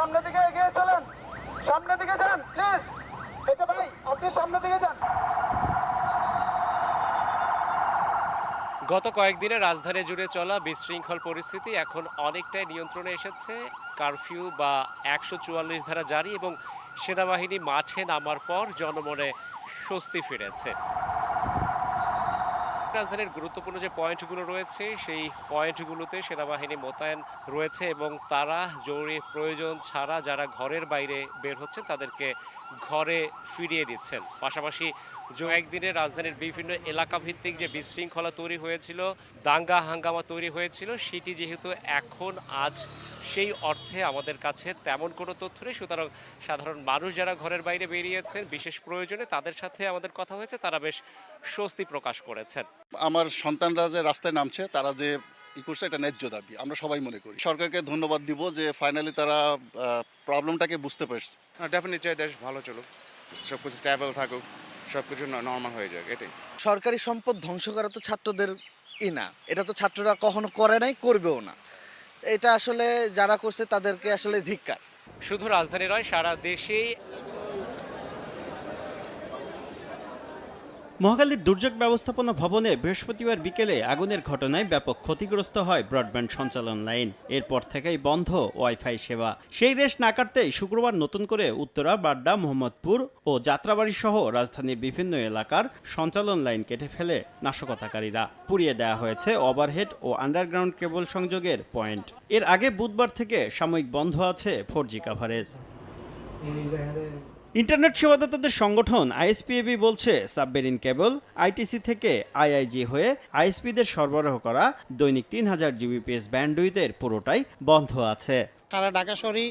সামনের দিকে এগিয়ে চলেন। সামনের দিকে যান, প্লিজ। এটা ভাই, আপনি সামনের দিকে যান। গত কয়েকদিনে রাজধানী জুড়ে চলা বিশৃঙ্খল পরিস্থিতি এখন অনেকটাই নিয়ন্ত্রণে এসেছে। কারফিউ বা একশো চুয়াল্লিশ ধারা জারি এবং সেনাবাহিনী মাঠে নামার পর জনমনে স্বস্তি ফিরেছে। রাজধানীর গুরুত্বপূর্ণ যে পয়েন্টগুলো রয়েছে, সেই পয়েন্টগুলোতে সেনাবাহিনী মোতায়েন রয়েছে এবং তারা জরুরি প্রয়োজন ছাড়া যারা ঘরের বাইরে বের হচ্ছেন, তাদেরকে ঘরে ফিরিয়ে দিচ্ছেন। পাশাপাশি একদিনে রাজধানীর বিভিন্ন এলাকা ভিত্তিক যে বিশৃঙ্খলা তৈরি হয়েছিল, দাঙ্গা হাঙ্গামা তৈরি হয়েছিল, সেটি যেহেতু এখন আজ সেই অর্থে আমাদের কাছে তেমন কোনো তথ্য নেই। সুতরাং সাধারণ মানুষ যারা ঘরের বাইরে বেরিয়েছেন বিশেষ প্রয়োজনে তাদের সাথে আমাদের কথা হয়েছে তারা বেশ স্বস্তি প্রকাশ করেছেন। আমার সন্তানরা যে রাস্তায় নামছে তারা যে ই করছে এটা ন্যায্য দাবি। আমরা সবাই মনে করি। সরকারকে ধন্যবাদ দিব যে ফাইনালি তারা প্রবলেমটাকে বুঝতে পারছে। ডেফিনেটলি চাই দেশ ভালো চলুক সব কিছু স্ট্যাবল থাকুক সব কিছু নর্মাল হয়ে যাক এটাই। সরকারি সম্পদ ধ্বংস করা তো ছাত্রদের ই না। এটা তো ছাত্ররা কখনো করে নাই করবেও না। এটা আসলে যারা করছে তাদেরকে আসলে ধিক্কার। শুধু রাজধানী নয় সারা দেশেই মহাখালীর দুর্যোগ ব্যবস্থাপনা ভবনে বৃহস্পতিবার বিকেলে আগুনের ঘটনায় ব্যাপক ক্ষতিগ্রস্ত হয় ব্রডব্যান্ড সঞ্চালন লাইন। এরপর থেকেই বন্ধ ওয়াইফাই সেবা। সেই রেশ না কাটতেই শুক্রবার নতুন করে উত্তরা, বাড্ডা, মোহাম্মদপুর ও যাত্রাবাড়ি সহ রাজধানীর বিভিন্ন এলাকার সঞ্চালন লাইন কেটে ফেলে নাশকতাকারীরা। পুড়িয়ে দেওয়া হয়েছে ওভারহেড ও আন্ডারগ্রাউন্ড কেবল সংযোগের পয়েন্ট। এর আগে বুধবার থেকে সাময়িক বন্ধ আছে ফোর জি কাভারেজ ইন্টারনেট সেবাদাতাদের সংগঠন আইএসপিএবি বলছে সাবমেরিন কেবল আইটিসি থেকে আইআইজি হয়ে আইএসপিদের সরবরাহ করা দৈনিক তিন হাজার জিবিপিএস ব্যান্ডউইথের পুরোটাই বন্ধ আছে। সারা ঢাকা শহরই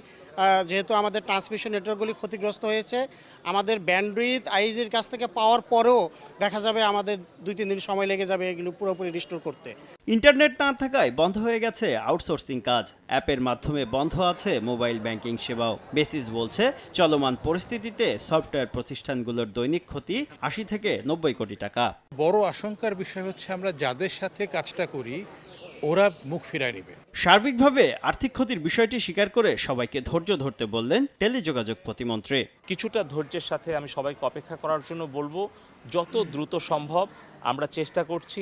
যেহেতু আমাদের ট্রান্সমিশন নেটওয়ার্কগুলি ক্ষতিগ্রস্ত হয়েছে আমাদের ব্যান্ডউইথ আইজির কাছ থেকে পাওয়ার পরেও দেখা যাবে আমাদের দুই তিন দিন সময় লেগে যাবে এগুলো পুরোপুরি রিস্টোর করতে। ইন্টারনেট না থাকায় বন্ধ হয়ে গেছে আউটসোর্সিং কাজ। অ্যাপের মাধ্যমে বন্ধ আছে মোবাইল ব্যাংকিং সেবাও। বেসিস বলছে চলমান পরিস্থিতিতে সফটওয়্যার প্রতিষ্ঠানগুলোর দৈনিক ক্ষতি আশি থেকে নব্বই কোটি টাকা। বড় আশঙ্কার বিষয় হচ্ছে আমরা যাদের সাথে কাজটা করি ওরা মুখ ফিরায় নেবে। সার্বিকভাবে আর্থিক ক্ষতির বিষয়টি স্বীকার করে সবাইকে ধৈর্য ধরতে বললেন টেলিযোগাযোগ প্রতিমন্ত্রী। কিছুটা ধৈর্যের সাথে আমি সবাইকে অপেক্ষা করার জন্য বলব যত দ্রুত সম্ভব আমরা চেষ্টা করছি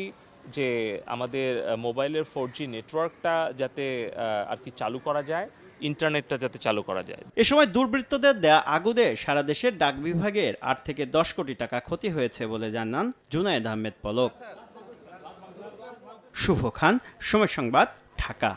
যে আমাদের মোবাইলের ফোর জি নেটওয়ার্কটা যাতে আর কি চালু করা যায় ইন্টারনেটটা যাতে চালু করা যায়। এ সময় দুর্বৃত্তদের দেয়া আগুদে সারা দেশের ডাক বিভাগের আট থেকে দশ কোটি টাকা ক্ষতি হয়েছে বলে জানান জুনায়েদ আহমেদ পলক। শুভ খান, সময় সংবাদ, ঢাকা।